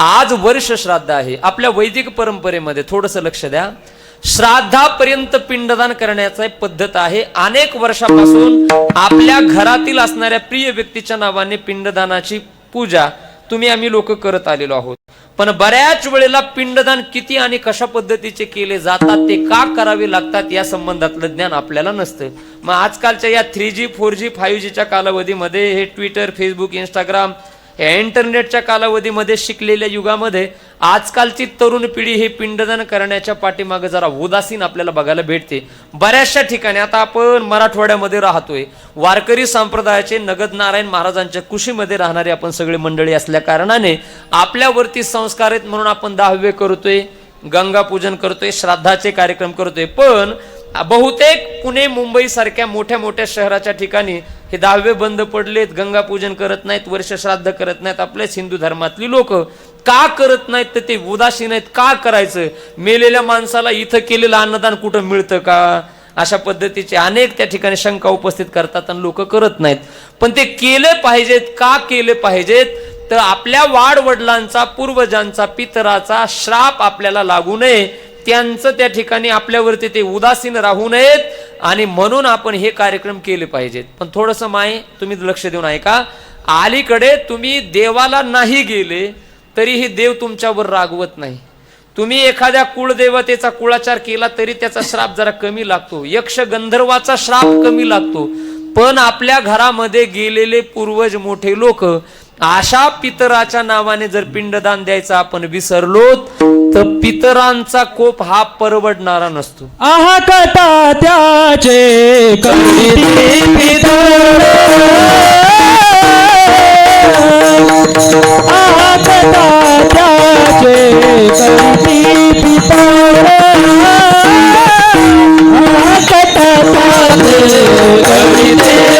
आज वर्ष श्राद्ध आहे. आपल्या वैदिक परंपरेमध्ये थोडंसं लक्ष द्या. श्राद्धापर्यंत पिंडदान करण्याचा पद्धत आहे. अनेक वर्षापासून आपल्या घरातील असणाऱ्या प्रिय व्यक्तीच्या नावाने पिंडदानाची पूजा तुम्ही आम्ही लोक करत आलेलो आहोत. पण बऱ्याच वेळेला पिंडदान किती आणि कशा पद्धतीचे केले जातात ते का करावे लागतात या संबंधातलं ज्ञान आपल्याला नसतं. मग आजकालच्या या three G four G five जीच्या कालावधीमध्ये हे ट्विटर फेसबुक इंस्टाग्राम या इंटरनेटच्या कालावधीमध्ये शिकलेल्या युगामध्ये आजकालची तरुण पिढी हे पिंडदान करण्याच्या पाठीमागे जरा उदासीन आपल्याला बघायला भेटते. बऱ्याचशा ठिकाणी आता आपण मराठवाड्यामध्ये राहतोय. वारकरी संप्रदायाचे नगद नारायण महाराजांच्या कुशीमध्ये राहणारे आपण सगळे मंडळी असल्या कारणाने आपल्यावरती संस्कार आहेत म्हणून आपण दहावे करतोय गंगा पूजन करतोय श्राद्धाचे कार्यक्रम करतोय. पण बहुतेक पुणे मुंबई सारख्या मोठ्या मोठ्या शहराच्या ठिकाणी हे दहावे बंद पडलेत गंगा पूजन करत नाहीत वर्ष श्राद्ध करत नाहीत आपल्याच हिंदू धर्मातली लोक. का करत नाहीत तर ते उदासीन आहेत का करायचं? मेलेल्या माणसाला इथं केलेलं अन्नदान कुठं मिळतं का? अशा पद्धतीचे अनेक त्या ठिकाणी शंका उपस्थित करतात आणि लोक करत नाहीत. पण ते केले पाहिजेत का केले पाहिजेत? तर आपल्या वाडवडिलांचा पूर्वजांचा पितराचा श्राप आपल्याला लागू नये. त्यांचं त्या ठिकाणी आपल्यावरती ते उदासीन राहू नयेत आणि म्हणून आपण हे कार्यक्रम केले पाहिजेत. पण थोडंसं माय तुम्ही लक्ष देऊन ऐका. अलीकडे तुम्ही देवाला नाही गेले तरीही देव तुमच्यावर रागवत नाही. तुम्ही एखाद्या कुळदेवतेचा कुळाचार केला तरी त्याचा श्राप जरा कमी लागतो. यक्ष गंधर्वाचा श्राप कमी लागतो. पण आपल्या घरामध्ये गेलेले पूर्वज मोठे लोक अशा पितराच्या नावाने जर पिंडदान द्यायचं आपण विसरलो तर पितरांचा कोप हा परवडणारा नसतो. आहा कथा त्याचे करीती आहा कथा त्याचे आहा कथा त्याचे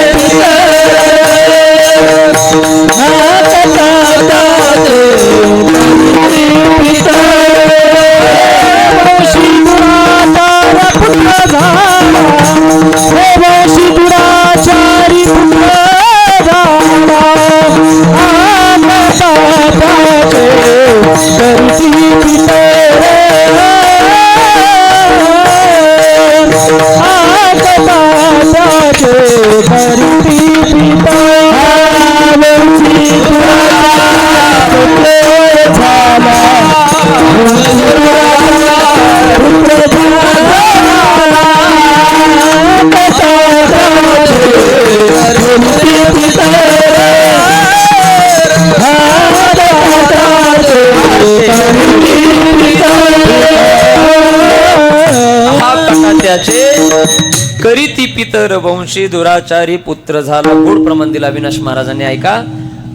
करी ती पितर वंशी दुराचारी पुत्र झाला. गोड प्रमाण दिला अविनाश महाराजांनी ऐका.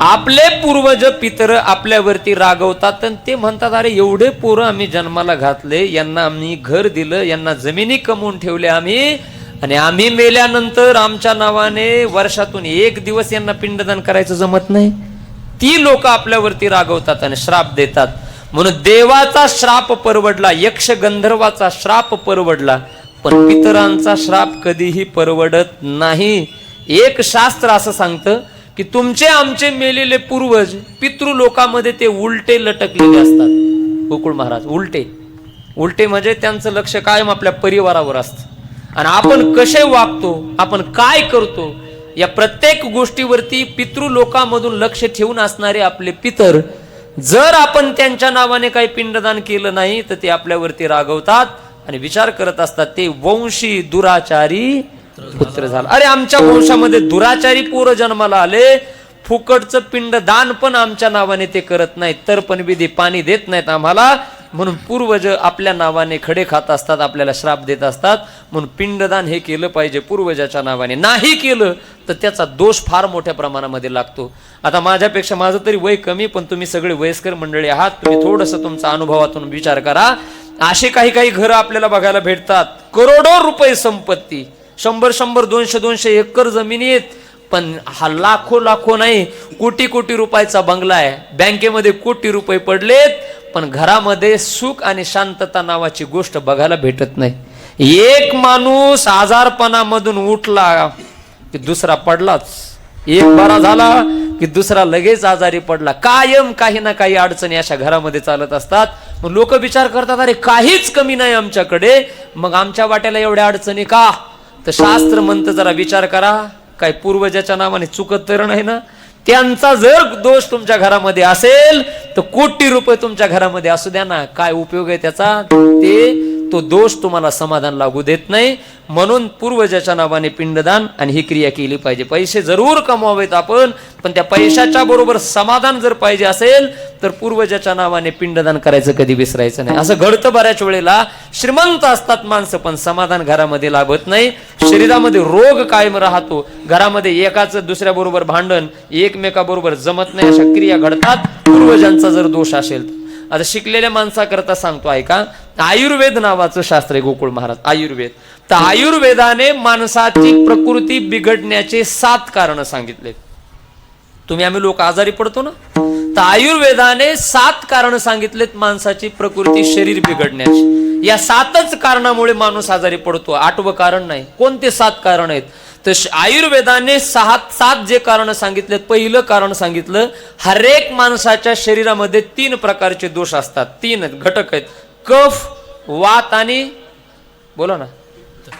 आपले पूर्वज पितर आपल्यावरती रागवतात आणि ते म्हणतात अरे एवढे पोरं आम्ही जन्माला घातले यांना आम्ही घर दिलं यांना जमिनी कमवून ठेवले आम्ही. आणि आम्ही मेल्यानंतर आमच्या नावाने वर्षातून एक दिवस यांना पिंडदान करायचं जमत नाही. ती लोक आपल्यावरती रागवतात आणि श्राप देतात. म्हणून देवाचा श्राप परवडला यक्ष गंधर्वाचा श्राप परवडला. पण पितरांचा श्राप कधीही परवडत नाही. एक शास्त्र असं सांगतं की तुमचे आमचे मेलेले पूर्वज पितृ लोकामध्ये ते उलटे लटकलेले असतात. गोकुळ महाराज उलटे. उलटे म्हणजे त्यांचं लक्ष कायम आपल्या परिवारावर असतं. आणि आपण कसे वागतो आपण काय करतो या प्रत्येक गोष्टीवरती पितृ लोकांमधून लक्ष ठेवून असणारे आपले पितर जर आपण त्यांच्या नावाने काही पिंडदान केलं नाही तर ते आपल्यावरती रागवतात. आणि विचार करत असतात ते वंशी दुराचारी पुत्र झाला. अरे आमच्या वंशामध्ये दुराचारी पोरं जन्माला आले फुकटचं पिंड दान पण आमच्या नावाने ते करत नाहीत तर पण विधी पाणी देत नाहीत आम्हाला. म्हणून पूर्वज आपल्या नावाने खडे खात असतात आपल्याला श्राप देत असतात. म्हणून पिंडदान हे केलं पाहिजे पूर्वजाच्या नावाने. नाही केलं तर त्याचा दोष फार मोठ्या प्रमाणामध्ये लागतो. आता माझ्यापेक्षा माझं तरी वय कमी पण तुम्ही सगळे वयस्कर मंडळी आहात. तुम्ही थोडंसं तुमचा अनुभवातून विचार करा. असे काही काही घरं आपल्याला बघायला भेटतात. करोडो रुपये संपत्ती. शंभर शंभर दोनशे दोनशे एकर जमिनी आहेत. पण हा लाखो लाखो नाही कोटी कोटी रुपयाचा बंगला आहे. बँकेमध्ये कोटी रुपये पडलेत पण घरामध्ये सुख आणि शांतता नावाची गोष्ट बघायला भेटत नाही. एक माणूस आजारपणामधून उठला की दुसरा पडलाच. एक बरा झाला की दुसरा लगेच आजारी पडला. कायम काही ना काही अडचणी अशा घरामध्ये चालत असतात. मग लोक विचार करतात अरे काहीच कमी नाही आमच्याकडे. मग आमच्या वाट्याला एवढ्या अडचणी का? तर शास्त्र म्हणतं जरा विचार करा. काय पूर्वजाच्या नावाने चुकत तर नाही ना? त्यांचा जर दोष तुमच्या घरामध्ये असेल तर कोटी रुपये तुमच्या घरामध्ये असू द्या ना. काय उपयोग आहे त्याचा? ते तो दोष तुम्हाला समाधान लागू देत नाही. म्हणून पूर्वजाच्या नावाने पिंडदान आणि ही क्रिया केली पाहिजे. पैसे जरूर कमवावेत आपण पण त्या पैशाच्या बरोबर समाधान जर पाहिजे असेल तर पूर्वजाच्या नावाने पिंडदान करायचं कधी विसरायचं नाही. असं घडतं बऱ्याच वेळेला. श्रीमंत असतात माणसं पण समाधान घरामध्ये लाभत नाही. शरीरामध्ये रोग कायम राहतो. घरामध्ये एकाचं दुसऱ्या बरोबर भांडण एकमेकाबरोबर जमत नाही अशा क्रिया घडतात. पूर्वजांचा जर दोष असेल तर आता शिकलेल्या माणसाकरता सांगतो ऐका. आयुर्वेद नावाचं शास्त्र आहे गोकुळ महाराज आयुर्वेद. तर आयुर्वेदाने माणसाची प्रकृती बिघडण्याचे सात कारण सांगितले तुम्ही आम्ही लोक आजारी पडतो ना? तर आयुर्वेदाने सात कारण सांगितलेत माणसाची प्रकृती शरीर बिघडण्याची. या सातच कारणामुळे माणूस आजारी पडतो. आठवं कारण नाही. कोणते सात कारण आहेत? तर आयुर्वेदाने सहा सात जे कारण सांगितले पहिलं कारण सांगितलं हरेक माणसाच्या शरीरामध्ये तीन प्रकारचे दोष असतात. तीन घटक आहेत. कफ वात आणि बोला ना.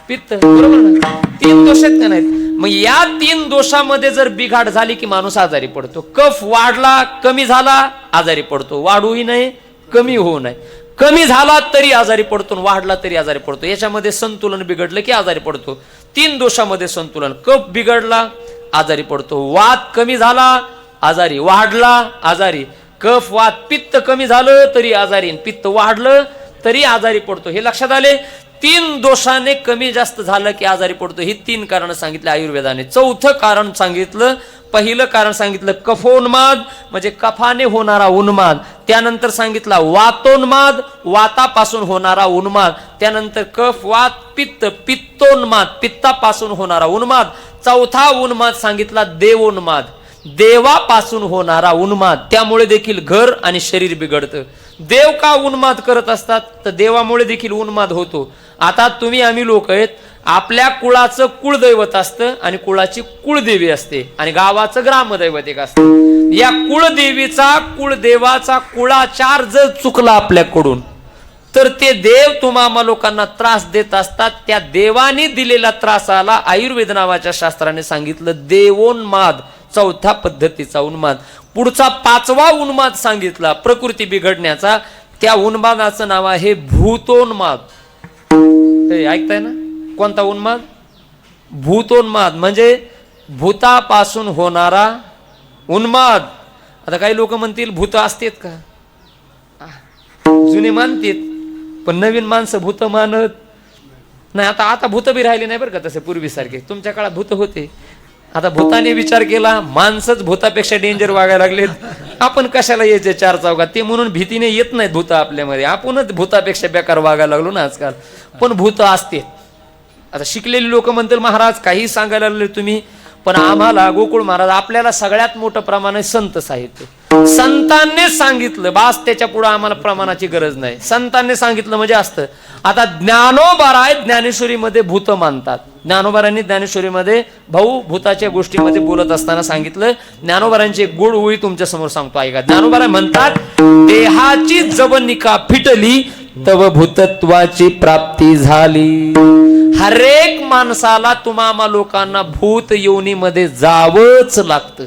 पित्त बरोबर ना? तीन दोष आहेत का नाहीत? मग या तीन दोषामध्ये जर बिघाड झाली की माणूस आजारी पडतो. कफ वाढला कमी झाला आजारी पडतो. वाढूही नाही कमी होऊ नये कमी झाला तरी आजारी पडतो वाढला तरी आजारी पडतो. याच्यामध्ये संतुलन बिघडलं की आजारी पडतो. तीन दोषामध्ये संतुलन. कप बिघडला आजारी पडतो. वात कमी झाला आजारी वाढला आजारी. कफ वात पित्त कमी झालं तरी आजारी पित्त वाढलं तरी आजारी पडतो. हे लक्षात आले? तीन दोषाने कमी जास्त झालं की आजारी पडतो. ही तीन कारण सांगितले आयुर्वेदाने. चौथं कारण सांगितलं पहिलं कारण सांगितलं कफोन्माद म्हणजे कफाने होणारा उन्माद. त्यानंतर सांगितला वातोन्माद वातापासून होणारा उन्माद. त्यानंतर कफ वात पित्त पित्तोन्माद पित्तापासून होणारा उन्माद. चौथा उन्माद सांगितला देवोन्माद. देवापासून होणारा उन्माद. त्यामुळे देखील घर आणि शरीर बिघडतं. देव का उन्माद करत असतात? तर देवामुळे देखील उन्माद होतो. आता तुम्ही आम्ही लोक आहेत. आपल्या कुळाचं कुळदैवत असतं आणि कुळाची कुळदेवी असते. आणि गावाचं ग्रामदैवत एक असतं. या कुळदेवीचा कुळदेवाचा कुळाचार जर चुकला आपल्याकडून तर ते देव तुम्हाला लोकांना त्रास देत असतात. त्या देवाने दिलेल्या त्रासाला आयुर्वेद नावाच्या शास्त्राने सांगितलं देवोन्माद चौथ्या पद्धतीचा उन्माद. पुढचा पाचवा उन्माद सांगितला प्रकृती बिघडण्याचा. त्या उन्मादाचं नाव आहे भूतोन्माद. हे ऐकताय ना? कोणता उन्माद? भूतोन्माद म्हणजे भूतापासून होणारा उन्माद. आता काही लोक म्हणतील भूत असतेत का? जुने मानतेत पण नवीन माणसं भूत मानत. नाही आता आता भूत बी राहिले नाही बरं का तसे पूर्वीसारखे. तुमच्या काळात भूत होते. आता भूताने विचार केला माणसंच भूतापेक्षा डेंजर वागायला लागलेत. आपण कशाला यायचे चार चौकात ते म्हणून भीतीने येत नाहीत भूत आपल्यामध्ये. आपणच भूतापेक्षा बेकार वागायला लागलो ना आजकाल. पण भूत असते. आता शिकलेली लोक म्हणतील महाराज काही सांगायला लागले तुम्ही पण आम्हाला गोकुळ महाराज आपल्याला सगळ्यात मोठं प्रमाण आहे संत साहित्य. संतांनी सांगितलं बास त्याच्या पुढे आम्हाला प्रमाणाची गरज नाही. संतांनी सांगितलं म्हणजे असतं. आता ज्ञानोबाराय ज्ञानेश्वरीमध्ये भूत मानतात. ज्ञानोबारांनी ज्ञानेश्वरीमध्ये भाऊ भूताच्या गोष्टीमध्ये बोलत असताना सांगितलं. ज्ञानोबारांची एक गोड ओळी तुमच्यासमोर सांगतो ऐका. ज्ञानोबारा म्हणतात देहाची जवनिका फिटली तव भूतत्वाची प्राप्ती झाली. हरेक माणसाला तुम्हा लोकांना भूत योनीमध्ये जावंच लागतं.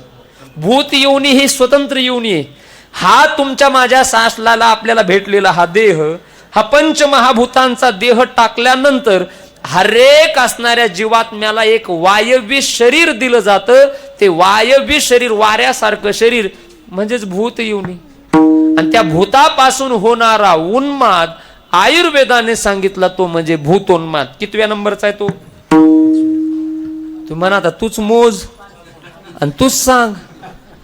भूत योनी ही स्वतंत्र योनी आहे. हा तुमच्या माझ्या सासलाला आपल्याला भेटलेला हा देह हा पंचमहाभूतांचा देह टाकल्यानंतर हरेक असणाऱ्या जीवात्म्याला एक वायवी शरीर दिलं जातं. ते वायवी शरीर वाऱ्यासारखं शरीर म्हणजेच भूत योनी आणि त्या भूतापासून होणारा उन्माद आयुर्वेदाने सांगितला तो म्हणजे भूतोन्माद. कितव्या नंबरचा आहे तो? तू म्हणा आता तूच मोज आणि तूच सांग.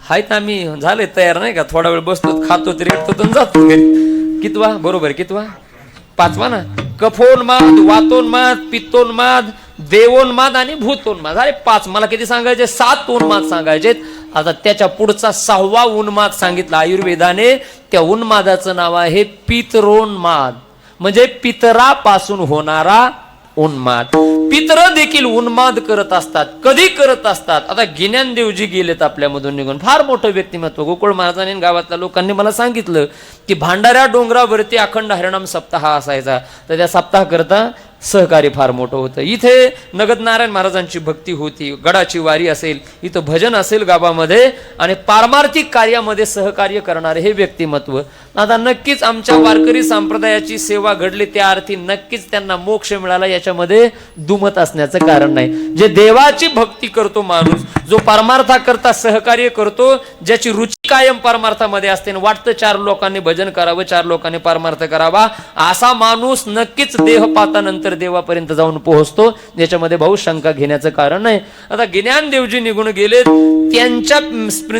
हाय तर आम्ही झाले तयार नाही का? थोडा वेळ बसतो खातो तरी तर जातो घरी. कितवा? बरोबर कितवा? पाचवा ना? कफोन्माद वातोन्माद पित्तोन्माद देवोन्माद आणि भूतोन्माद अरे पाच मला किती सांगायचे? सात उन्माद सांगायचे. आता त्याच्या पुढचा सहावा उन्माद सांगितला आयुर्वेदाने. त्या उन्मादाचं नाव आहे पितरोन्माद म्हणजे पितरापासून होणारा उन्माद पितर देखील उन्माद करत असतात कधी करत असतात? आता गिन्यानदेवजी गेलेत आपल्यामधून निघून. फार मोठं व्यक्तिमत्व. गोकुळ महाराजांनी गावातल्या लोकांनी मला सांगितलं की भांडाऱ्या डोंगरावरती अखंड हरिणाम सप्ताह असायचा. तर त्या सप्ताहाकरता सहकार्य फार मोठं होतं. इथे नगद नारायण महाराजांची भक्ती होती. गडाची वारी असेल इथं भजन असेल गावामध्ये आणि पारमार्थिक कार्यामध्ये सहकार्य करणारे हे व्यक्तिमत्व. आता नक्कीच आमच्या वारकरी संप्रदायाची सेवा घडली. त्या अर्थी नक्कीच त्यांना मोक्ष मिळाला याच्यामध्ये दुमत असण्याचं कारण नाही. जे देवाची भक्ती करतो माणूस जो परमार्थाकरता सहकार्य करतो ज्याची रुची कायम परमार्थामध्ये असते आणि वाटतं चार लोकांनी भजन करावं चार लोकांनी परमार्थ करावा असा माणूस नक्कीच देहपातानंतर देवापर्यंत जाऊन पोहोचतो. याच्यामध्ये भाऊ शंका घेण्याचं कारण नाही. आता ज्ञानदेवजी निघून गेले त्यांच्या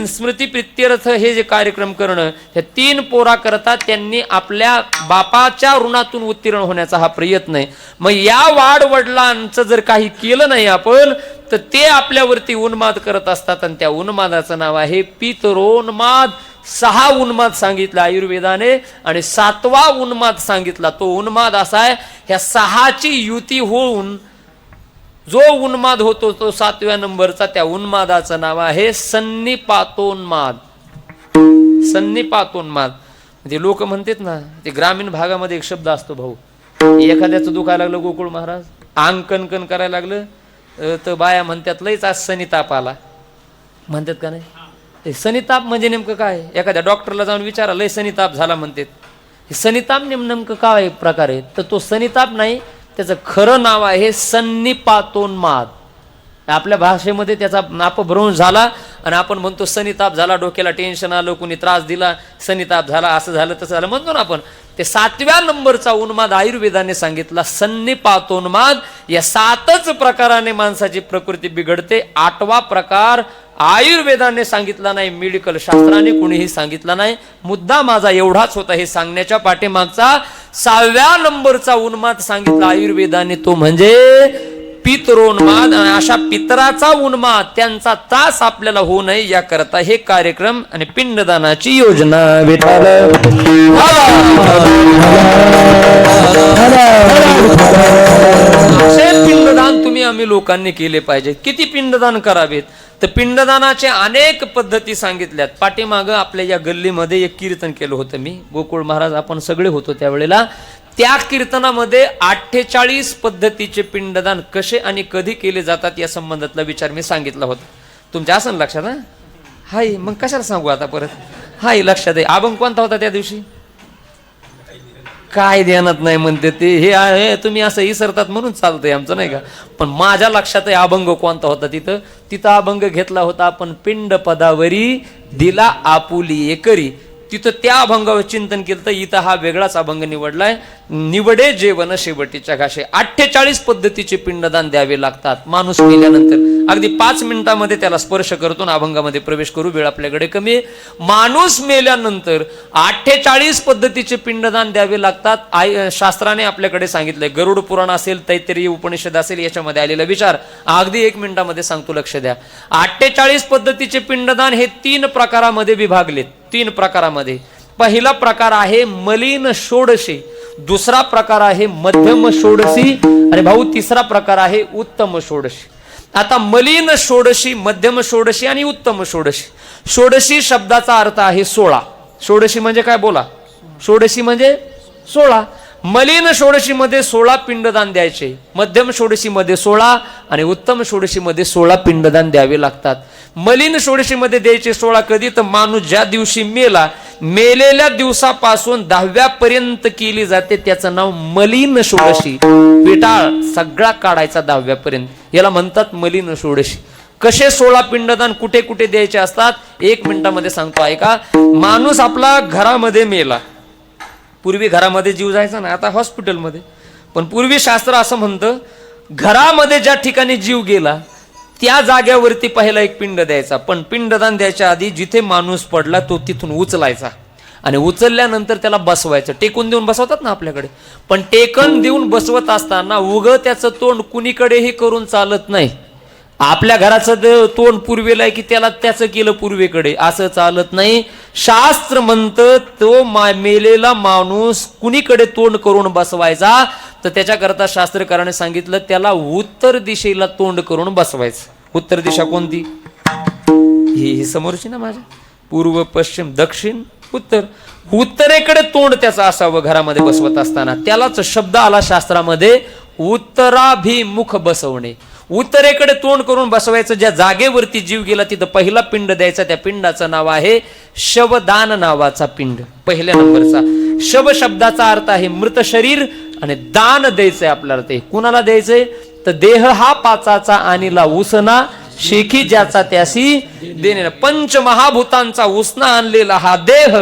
स्मृती प्रित्यर्थ हे जे कार्यक्रम करणं हे तीन पोरा करता त्यांनी आपल्या बापाच्या ऋणातून उत्तीर्ण होण्याचा हा प्रयत्न आहे. मग या वाढ वडिलांचं जर काही केलं नाही आपण तर ते आपल्यावरती उन्माद करत असतात आणि त्या उन्मादाचं नाव आहे पितरोन्माद. सहा उन्माद सांगितला आयुर्वेदाने आणि सातवा उन्माद सांगितला. तो उन्माद असा आहे ह्या सहाची युती होऊन जो उन्माद होतो तो सातव्या नंबरचा त्या उन्मादाचं नाव आहे सन्निपातोन्माद. सन्निपातोन्माद. ते लोक म्हणतात ना ते ग्रामीण भागामध्ये एक शब्द असतो भाऊ. एखाद्याचं दुखायला लागलं गोकुळ महाराज. अंग कणकण करायला लागलं तर बाया म्हणतात लयच आज सनिताप आला. म्हणतात का नाही? हे सनिताप म्हणजे नेमकं काय? एखाद्या डॉक्टरला जाऊन विचारा लय सनिताप झाला म्हणतात. हे सनिताप नेम नेमकं काय प्रकार आहे? तर तो सनिताप नाही त्याचं खरं नाव आहे सन्निपातोन्माद. आपल्या भाषेमध्ये त्याचा नापभ्रंश झाला आणि आपण म्हणतो सनिताप झाला डोक्याला टेन्शन आलं कुणी त्रास दिला सनिताप झाला असं झालं तसं झालं. म्हणतो ना आपण ते सातव्या नंबरचा उन्माद आयुर्वेदाने सांगितला सन्निपातोन्माद या सातच प्रकाराने माणसाची प्रकृती बिघडते. आठवा प्रकार आयुर्वेदाने सांगितला नाही मेडिकल शास्त्राने कुणीही सांगितला नाही. मुद्दा माझा एवढाच होता हे सांगण्याच्या पाठीमागचा. सहाव्या नंबरचा उन्माद सांगितला आयुर्वेदाने तो म्हणजे पितरोन्माद आणि अशा पितराचा उन्माद त्यांचा त्रास आपल्याला होऊ नये याकरता हे कार्यक्रम आणि पिंडदानाची योजना विठाल पिंडदान तुम्ही आम्ही लोकांनी केले पाहिजे. किती पिंडदान करावेत? तर पिंडदानाचे अनेक पद्धती सांगितल्यात. पाठीमागं आपल्या या गल्लीमध्ये एक कीर्तन केलं होतं मी. गोकुळ महाराज आपण सगळे होतो त्यावेळेला. त्या कीर्तनामध्ये अठ्ठेचाळीस पद्धतीचे पिंडदान कसे आणि कधी केले जातात या संबंधातला विचार मी सांगितला होता. तुमच्या असं लक्षात हा? हाय मग कशाला सांगू आता परत? हाय लक्षात आहे. अभंग कोणता होता त्या दिवशी? काय ध्यानात नाही म्हणते ते. हे आहे तुम्ही असं विसरतात म्हणून चालतंय आमचं नाही का? पण माझ्या लक्षात आहे अभंग कोणता होता तिथं? तिथं अभंग घेतला होता आपण पिंड पदावरी दिला आपुली एकरी तिथं त्या अभंगावर चिंतन केलं तर इथं हा वेगळाच अभंग निवडलाय. निवडे जेवण शेवटीच्या घाशे. अठ्ठेचाळीस पद्धतीचे पिंडदान द्यावे लागतात. माणूस मेल्यानंतर अगदी पाच मिनिटामध्ये त्याला स्पर्श करतो अभंगामध्ये प्रवेश करू. वेळ आपल्याकडे कमी आहे. माणूस मेल्यानंतर अठ्ठेचाळीस पद्धतीचे पिंडदान द्यावे लागतात. आय शास्त्राने आपल्याकडे सांगितलंय गरुड पुराण असेल तैतरी उपनिषद असेल याच्यामध्ये आलेला विचार. अगदी एक मिनिटामध्ये सांगतो लक्ष द्या. अठ्ठेचाळीस पद्धतीचे पिंडदान हे तीन प्रकारामध्ये विभागलेत. तीन प्रकारामध्ये. पहिला प्रकार आहे मलिन षोडशी. दुसरा प्रकार आहे मध्यम षोडशी. आणि भाऊ तिसरा प्रकार आहे उत्तम षोडशी. आता मलिन षोडशी मध्यम षोडशी आणि उत्तम षोडशी. षोडशी शब्दाचा अर्थ आहे सोळा. षोडशी म्हणजे काय बोला? षोडशी म्हणजे सोळा. मलिन षोडशीमध्ये सोळा पिंडदान द्यायचे. मध्यम षोडशीमध्ये सोळा आणि उत्तम षोडशीमध्ये सोळा पिंडदान द्यावे लागतात. मलिन षोडशीमध्ये द्यायचे सोळा कधी? तर माणूस ज्या दिवशी मेला मेलेल्या दिवसापासून दहाव्यापर्यंत केली जाते त्याचं नाव मलिन षोडशी. विटाळ सगळा काढायचा दहाव्यापर्यंत याला म्हणतात मलिन षोडशी. कसे सोळा पिंडदान कुठे कुठे द्यायचे असतात? एक मिनिटामध्ये सांगतो ऐका. माणूस आपला घरामध्ये मेला. पूर्वी घरामध्ये जीव जायचा ना आता हॉस्पिटलमध्ये. पण पूर्वी शास्त्र असं म्हणतं घरामध्ये ज्या ठिकाणी जीव गेला त्या जाग्यावरती पहिला एक पिंड द्यायचा. पण पिंडदान द्यायच्या आधी जिथे माणूस पडला तो तिथून उचलायचा. आणि उचलल्यानंतर त्याला बसवायचं. टेकून देऊन बसवतात ना आपल्याकडे. पण टेकन देऊन बसवत असताना उगं त्याचं तोंड कुणीकडेही करून चालत नाही. आपल्या घराचं तोंड पूर्वेला आहे की त्याला त्याचं केलं पूर्वेकडे. असं चालत नाही. शास्त्र म्हणतं तो मा मेलेला माणूस कुणीकडे तोंड करून बसवायचा? तर त्याच्याकरता शास्त्रकाराने सांगितलं त्याला उत्तर दिशेला तोंड करून बसवायचं. उत्तर दिशा कोणती? ही ही समोरची ना माझ्या पूर्व पश्चिम दक्षिण उत्तर. उत्तरेकडे तोंड त्याचं असावं घरामध्ये बसवत असताना. त्यालाच शब्द आला शास्त्रामध्ये उत्तराभिमुख बसवणे. उत्तरेकडे तोंड करून बसवायचं. ज्या जागेवरती जीव गेला तिथं पहिला पिंड द्यायचा. त्या पिंडाचं नाव आहे शवदान नावाचा पिंड. पहिल्या नंबरचा. शव शब्दाचा अर्थ आहे मृत शरीर आणि दान द्यायचंय आपल्याला ते. कुणाला द्यायचंय? तर देह हा पाचाचा आणिला उसना. शेखी ज्याचा त्यासी देणे पंचमहाभूतांचा उसना आणलेला हा देह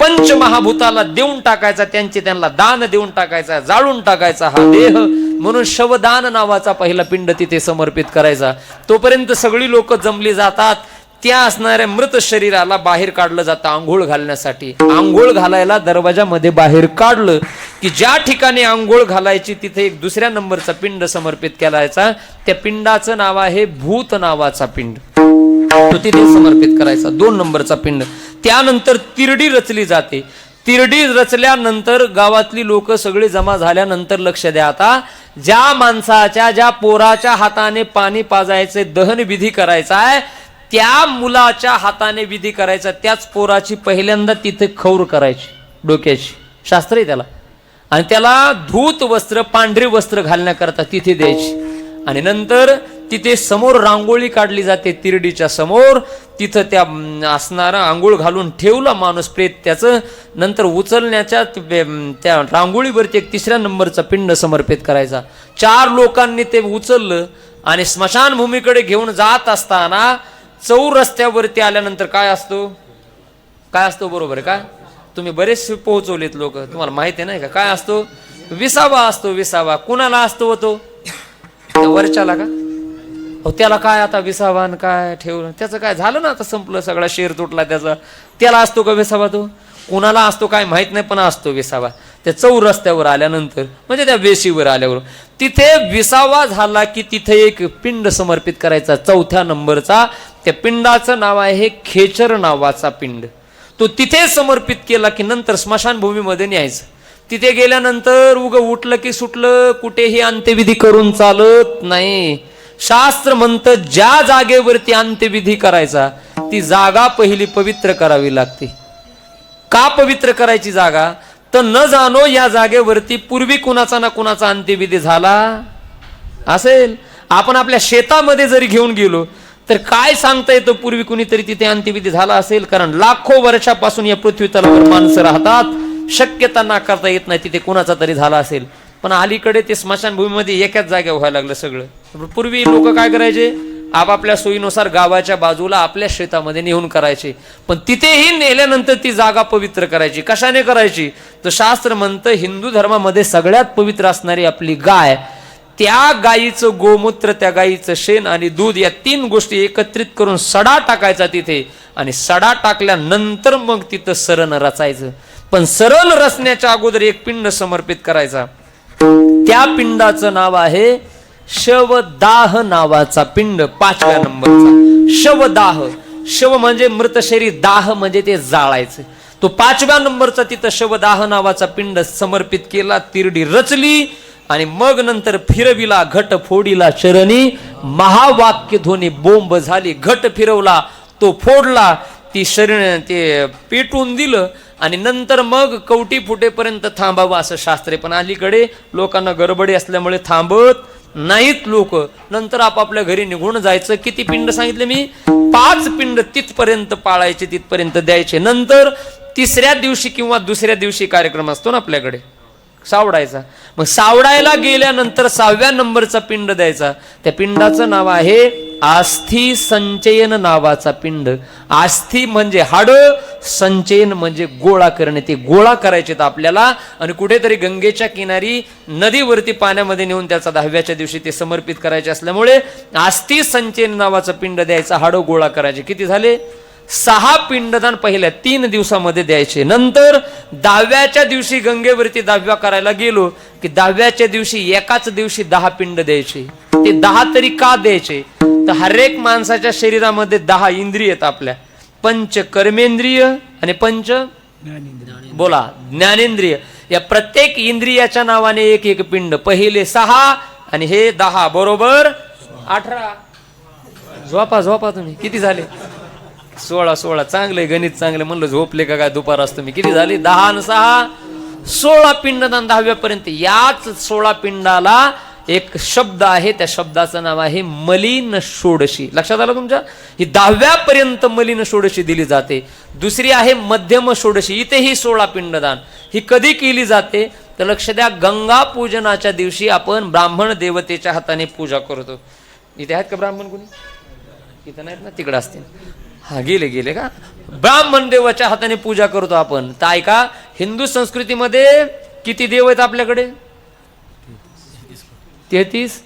पंचमहाभूताला देऊन टाकायचा त्यांचे त्यांना दान देऊन टाकायचा जाळून टाकायचा हा देह. म्हणून शवदान नावाचा पहिला पिंड तिथे समर्पित करायचा. तोपर्यंत सगळी लोक जमली जातात. त्या असणाऱ्या मृत शरीराला बाहेर काढलं जातं आंघोळ घालण्यासाठी. आंघोळ घालायला दरवाजामध्ये बाहेर काढलं की ज्या ठिकाणी आंघोळ घालायची तिथे एक दुसऱ्या नंबरचा पिंड समर्पित केलायचा. त्या पिंडाचं नाव आहे भूत नावाचा पिंड. तो तिथे समर्पित करायचा दोन नंबरचा पिंड. त्यानंतर तिरडी रचली जाते. तिरडी रचल्यानंतर गावातली लोक सगळी जमा झाल्यानंतर लक्ष द्या आता. ज्या माणसाच्या ज्या पोराच्या हाताने पाणी पाजायचे दहन विधी करायचा आहे त्या मुलाच्या हाताने विधी करायचा त्याच पोराची पहिल्यांदा तिथे खौर करायची डोक्याची. शास्त्र आहे त्याला. आणि त्याला धूत वस्त्र पांढरे वस्त्र घालण्याकरता तिथे द्यायची. आणि नंतर तिथे समोर रांगोळी काढली जाते तिरडीच्या समोर. तिथं त्या असणारा आंघोळ घालून ठेवला माणूस प्रेत त्याचं. नंतर उचलण्याच्या त्या रांगोळीवरती एक तिसऱ्या नंबरचा पिंड समर्पित करायचा. चार लोकांनी ते उचललं आणि स्मशानभूमीकडे घेऊन जात असताना चौर रस्त्यावरती आल्यानंतर काय असतो? काय असतो बरोबर आहे का? तुम्ही बरेचसे पोहोचवलेत लोक. तुम्हाला माहिती नाही का? काय असतो? विसावा असतो विसावा. कुणाला असतो व तो? वरच्याला का? अहो त्याला काय आता विसावा आणि काय ठेवलं? त्याचं काय झालं ना आता संपलं सगळा शेर तुटला त्याचा. त्याला असतो का विसावा तो? कुणाला असतो काय माहीत नाही पण असतो विसावा. त्या चौ रस्त्यावर आल्यानंतर म्हणजे त्या वेशीवर आल्यावर तिथे विसावा झाला की तिथे एक पिंड समर्पित करायचा चौथ्या नंबरचा. त्या पिंडाचं नाव आहे खेचर नावाचा पिंड. तो तिथे समर्पित केला की नंतर स्मशानभूमीमध्ये न्यायचं. तिथे गेल्यानंतर उग उठलं की सुटलं कुठेही अंत्यविधी करून चालत नाही. शास्त्र म्हणतं ज्या जागेवरती अंत्यविधी करायचा ती जागा पहिली पवित्र करावी लागते. का पवित्र करायची जागा? तर न जाणो या जागेवरती पूर्वी कुणाचा ना कुणाचा अंत्यविधी झाला असेल. आपण आपल्या शेतामध्ये जरी घेऊन गेलो तर काय सांगता येतं पूर्वी कुणीतरी तिथे अंत्यविधी झाला असेल? कारण लाखो वर्षापासून या पृथ्वी तलावर माणसं राहतात. शक्यता नाकारता येत नाही तिथे कुणाचा तरी झाला असेल. पण अलीकडे ते स्मशानभूमीमध्ये एकाच जाग्या व्हायला लागलं सगळं. पूर्वी लोक काय करायचे? आपापल्या सोयीनुसार गावाच्या बाजूला आपल्या शेतामध्ये नेऊन करायचे. पण तिथेही नेल्यानंतर ती जागा पवित्र करायची. कशाने करायची? तर शास्त्र म्हणतं हिंदू धर्मामध्ये सगळ्यात पवित्र असणारी आपली गाय त्या गायीचं गोमूत्र त्या गायीचं शेण आणि दूध या तीन गोष्टी एकत्रित करून सडा टाकायचा तिथे. आणि सडा टाकल्यानंतर मग तिथं सरण रचायचं. पण सरळ रचण्याच्या अगोदर एक पिंड समर्पित करायचा. त्या पिंडाचं नाव आहे शवदाह नावाचा पिंड पाचव्या नंबरचा. शवदाह. शव म्हणजे मृत शरीर दाह म्हणजे ते जाळायचं. तो पाचव्या नंबरचा तिथं शवदाह नावाचा पिंड समर्पित केला तिरडी रचली आणि मग नंतर फिरविला घट फोडीला चरणी महावाक्य ध्वनी बोंब झाली घट फिरवला तो फोडला ती शरीर ते पेटून दिलं आणि नंतर मग कवटी फुटेपर्यंत थांबावं असं शास्त्र. आहे पण अलीकडे लोकांना गडबडी असल्यामुळे थांबत नाहीत लोक. नंतर आपापल्या घरी निघून जायचं. किती पिंड सांगितले मी? पाच पिंड तिथपर्यंत पाळायचे तिथपर्यंत द्यायचे. नंतर तिसऱ्या दिवशी किंवा दुसऱ्या दिवशी कार्यक्रम असतो ना आपल्याकडे. सावडायचा. मग सावडायला गेल्यानंतर सहाव्या नंबरचा पिंड द्यायचा. त्या पिंडाचं नाव आहे आस्थी संचयन नावाचा पिंड. आस्थी म्हणजे हाड संचयन म्हणजे गोळा करणे. ते गोळा करायचे आपल्याला. आणि कुठेतरी गंगेच्या किनारी नदीवरती पाण्यामध्ये नेऊन त्याचा दहाव्याच्या दिवशी ते समर्पित करायचे असल्यामुळे आस्थी संचयन नावाचं पिंड द्यायचा. हाडं गोळा करायचे. किती झाले? सहा पिंडदान पहिल्या तीन दिवसामध्ये द्यायचे. नंतर दहाव्याच्या दिवशी गंगेवरती दहाव्या करायला गेलो की दहाव्याच्या दिवशी एकाच दिवशी दहा पिंड द्यायचे. ते दहा तरी का द्यायचे? तर हरेक माणसाच्या शरीरामध्ये दहा इंद्रिय आहेत आपल्या. पंच कर्मेंद्रिय आणि पंच बोला ज्ञानेंद्रिय. या प्रत्येक इंद्रियाच्या नावाने एक एक पिंड. पहिले सहा आणि हे दहा. बरोबर? अठरा. झोपा झोपा तुम्ही. किती झाले? सोळा सोळा चांगले गणित चांगले म्हणलं झोपले का काय दुपार असतं मी. किती झाली? दहा आणि सहा. सोळा पिंडदान दहाव्यापर्यंत याच सोळा पिंडाला एक शब्द आहे त्या शब्दाचं नाव आहे मलिन षोडशी. लक्षात आलं तुमच्या? ही दहाव्यापर्यंत मलिन षोडशी दिली जाते. दुसरी आहे मध्यम षोडशी इथेही सोळा पिंडदान. ही कधी केली जाते? तर लक्ष द्या गंगा पूजनाच्या दिवशी आपण ब्राह्मण देवतेच्या हाताने पूजा करतो. इथे आहेत का ब्राह्मण कोणी? इथं नाहीत ना तिकडे असतील. हा गेले गेले का? ब्राह्मण देवाच्या हाताने पूजा करतो आपण. तर ऐका हिंदू संस्कृतीमध्ये किती देव आहेत आपल्याकडे? तेहतीस.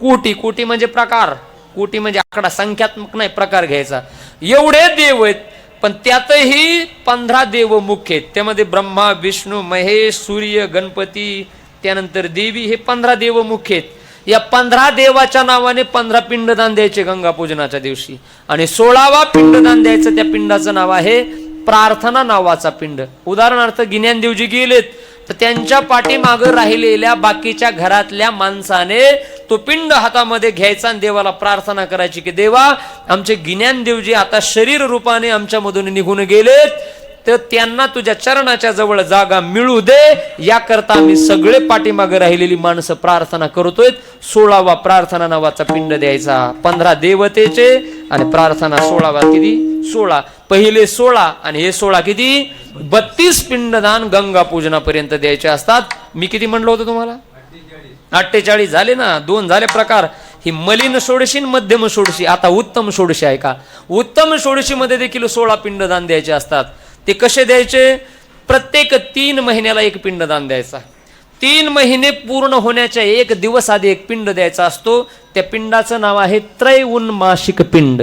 कोटी कोटी म्हणजे प्रकार. कोटी म्हणजे आकडा. संख्यात्मक नाही प्रकार घ्यायचा. एवढे देव आहेत पण त्यातही पंधरा देव मुख्य आहेत. त्यामध्ये ब्रह्मा विष्णू महेश सूर्य गणपती त्यानंतर देवी हे पंधरा देव मुख्य आहेत. या पंधरा देवाच्या नावाने पंधरा पिंडदान द्यायचे गंगा पूजनाच्या दिवशी. आणि सोळावा पिंडदान द्यायचं त्या पिंडाचं नाव आहे प्रार्थना नावाचा पिंड. उदाहरणार्थ गिन्यानदेवजी गेलेत तर त्यांच्या पाठीमागं राहिलेल्या बाकीच्या घरातल्या माणसाने तो पिंड हातामध्ये घ्यायचा आणि देवाला प्रार्थना करायची की देवा आमचे गिन्यानदेवजी आता शरीर रूपाने आमच्यामधून निघून गेलेत. तर त्यांना तुझ्या चरणाच्या जवळ जागा मिळू दे. याकरता आम्ही सगळे पाठीमागे राहिलेली माणसं प्रार्थना करतोय. सोळावा प्रार्थना नावाचा पिंड द्यायचा. पंधरा देवतेचे आणि प्रार्थना सोळावा किती? सोळा. पहिले सोळा आणि हे सोळा किती? बत्तीस पिंडदान गंगा पूजनापर्यंत द्यायचे असतात. मी किती म्हणलं होतं तुम्हाला? अठ्ठेचाळीस. झाले ना? दोन झाले प्रकार. ही मलिन सोडशी आणि मध्यम सोडशी. आता उत्तम सोडशी आहे का? उत्तम सोडशी मध्ये देखील सोळा पिंडदान द्यायचे असतात. ते कसे द्यायचे? प्रत्येक तीन महिन्याला एक पिंडदान द्यायचा. तीन महिने पूर्ण होण्याच्या एक दिवस आधी एक पिंड द्यायचा असतो. त्या पिंडाचं नाव आहे त्रैउन्मासिक पिंड.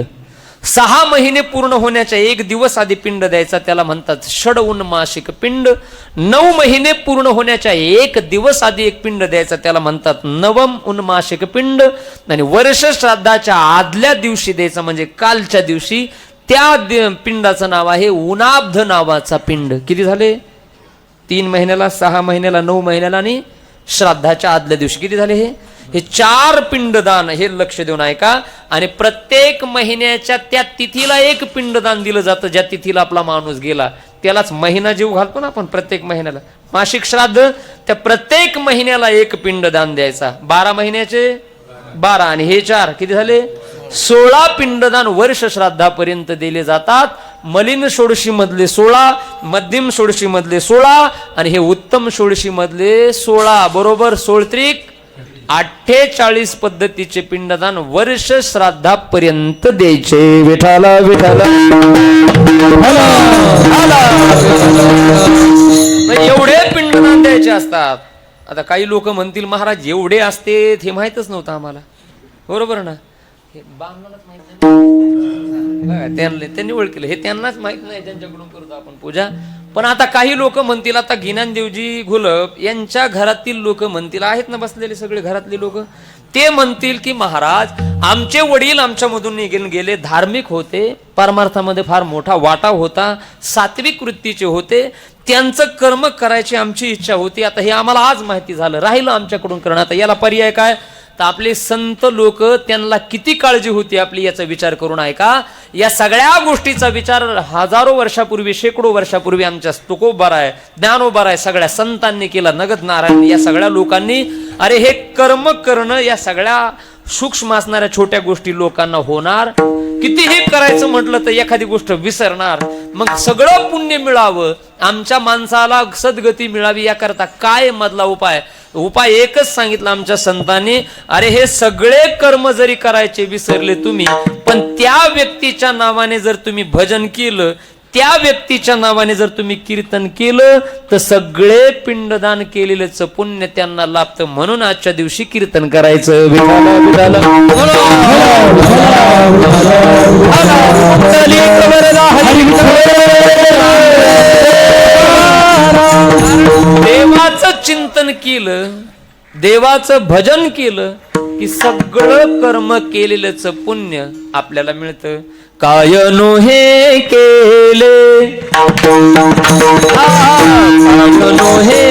सहा महिने पूर्ण होण्याच्या एक दिवस आधी पिंड द्यायचा. त्याला म्हणतात षड उन्मासिक पिंड. नऊ महिने पूर्ण होण्याच्या एक दिवस आधी एक पिंड द्यायचा. त्याला म्हणतात नवम उन्मासिक पिंड. आणि वर्ष श्राद्धाच्या आदल्या दिवशी द्यायचा म्हणजे कालच्या दिवशी. त्या पिंडाचं नाव आहे उनाब्ध नावाचा पिंड. किती झाले? तीन महिन्याला सहा महिन्याला नऊ महिन्याला आणि श्राद्धाच्या आदल्या दिवशी. किती झाले हे? हे चार पिंडदान हे लक्ष देऊन ऐका. आणि प्रत्येक महिन्याच्या त्या तिथीला एक पिंडदान दिलं जातं ज्या तिथीला आपला माणूस गेला. त्यालाच महिना जीव घालतो ना आपण प्रत्येक महिन्याला. मासिक श्राद्ध त्या प्रत्येक महिन्याला एक पिंडदान द्यायचा. बारा महिन्याचे? बारा. आणि हे चार किती झाले? सोळा पिंडदान वर्ष श्राद्धापर्यंत दिले जातात. मलिन षोडशी मधले सोळा मध्यम षोडशी मधले सोळा आणि हे उत्तम षोडशी मधले सोळा. बरोबर सोळत्रिक? अठ्ठेचाळीस पद्धतीचे पिंडदान वर्ष श्राद्धापर्यंत द्यायचे. विठाला विठाला एवढे पिंडदान द्यायचे असतात. आता काही लोक म्हणतील महाराज एवढे असते हे माहितच नव्हतं आम्हाला. बरोबर ना? हे माहीत नाही. त्यांना त्यांनी ओळखलं. हे त्यांनाच माहीत नाही त्यांच्याकडून करतो आपण पूजा. पण आता काही लोक म्हणतील आता गिनानदेवजी घोलप यांच्या घरातील लोक म्हणतील आहेत ना बसलेले सगळे घरातले लोक? ते म्हणतील की महाराज आमचे वडील आमच्यामधून निघून गेले धार्मिक होते परमार्थामध्ये फार मोठा वाटा होता सात्विक वृत्तीचे होते त्यांचं कर्म करायची आमची इच्छा होती आता हे आम्हाला आज माहिती झालं राहिलं आमच्याकडून करणं आता याला पर्याय काय? तर आपले संत लोक त्यांना किती काळजी होती आपली याचा विचार करून ऐका. या सगळ्या गोष्टीचा विचार हजारो वर्षापूर्वी शेकडो वर्षापूर्वी आमच्या तुकोबार आहे ज्ञानोबार आहे सगळ्या संतांनी केला नगद नारायण या सगळ्या लोकांनी. अरे हे कर्म करणं या सगळ्या सूक्ष्म असणाऱ्या छोट्या गोष्टी लोकांना होणार. कितीही करायचं म्हटलं तर एखादी गोष्ट विसरणार. मग सगळं पुण्य मिळावं. आमच्या माणसाला सद्गती मिळावी याकरता काय मधला उपाय उपाय एकच सांगितला आमच्या संतांनी अरे हे सगळे कर्म जरी करायचे विसरले तुम्ही पण त्या व्यक्तीच्या नावाने जर तुम्ही भजन केलं त्या व्यक्तीच्या नावाने जर तुम्ही कीर्तन केलं तर सगळे पिंडदान केलेलंच पुण्य त्यांना लाभतं म्हणून आजच्या दिवशी कीर्तन करायचं विधाला देवाचं चिंतन केलं देवाचं भजन केलं की सगळं कर्म केलेलंच पुण्य आपल्याला मिळतं. काय नोहे केले. काय नो हे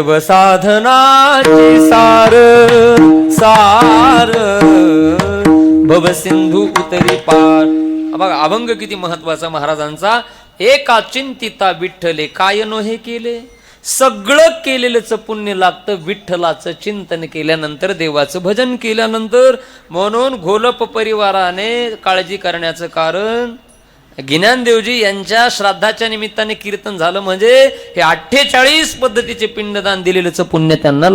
सर्व साधनाची सार सार. भवसिंधू उतरी पार. बघा अभंग किती महत्त्वाचा महाराजांचा. एका चिंतिता विठ्ठले काय नो हे केले? सगळं केलेलंच पुण्य लागतं विठ्ठलाचं चिंतन केल्यानंतर देवाचं भजन केल्यानंतर. म्हणून घोलप परिवाराने काळजी करण्याचं कारण ज्ञानदेवजी यांच्या श्राद्धाच्या निमित्ताने कीर्तन झालं. म्हणजे हे अठ्ठेचाळीस पद्धतीचे पिंडदान दिलेलंच पुण्य त्यांना